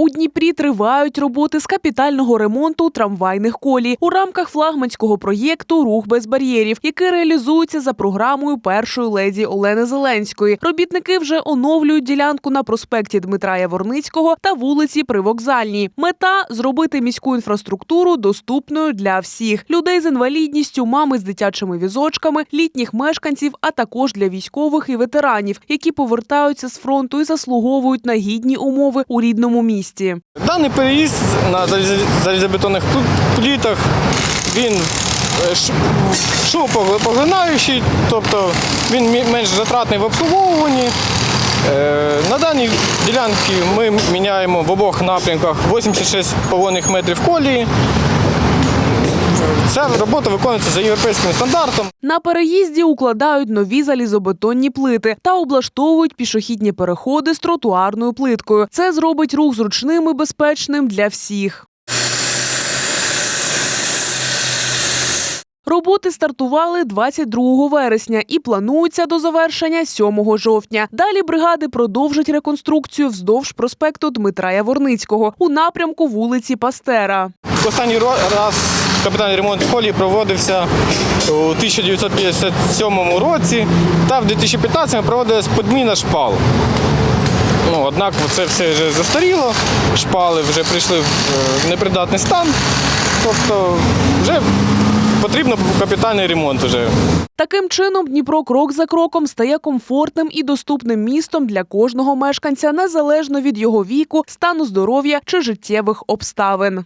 У Дніпрі тривають роботи з капітального ремонту трамвайних колій у рамках флагманського проєкту Рух без бар'єрів, який реалізується за програмою першої леді Олени Зеленської. Робітники вже оновлюють ділянку на проспекті Дмитра Яворницького та вулиці Привокзальній. Мета зробити міську інфраструктуру доступною для всіх людей з інвалідністю, мами з дитячими візочками, літніх мешканців, а також для військових і ветеранів, які повертаються з фронту і заслуговують на гідні умови у рідному місті. Даний переїзд на залізобетонних плітах, він е, шумопоглинаючий, тобто він менш затратний в обслуговуванні. Е, На даній ділянці ми міняємо в обох напрямках 86,5 метрів колії. Ця робота виконується за європейським стандартом. На переїзді укладають нові залізобетонні плити та облаштовують пішохідні переходи з тротуарною плиткою. Це зробить рух зручним і безпечним для всіх. Роботи стартували 22 вересня і плануються до завершення 7 жовтня. Далі бригади продовжать реконструкцію вздовж проспекту Дмитра Яворницького у напрямку вулиці Пастера. Останній раз капітальний ремонт колії проводився у 1957 році, та в 2015 проводилась подміна шпал. Ну, однак це все вже застаріло, шпали вже прийшли в е, непридатний стан, тобто вже потрібно капітальний ремонт. Уже. Таким чином, Дніпро крок за кроком стає комфортним і доступним містом для кожного мешканця незалежно від його віку, стану здоров'я чи життєвих обставин.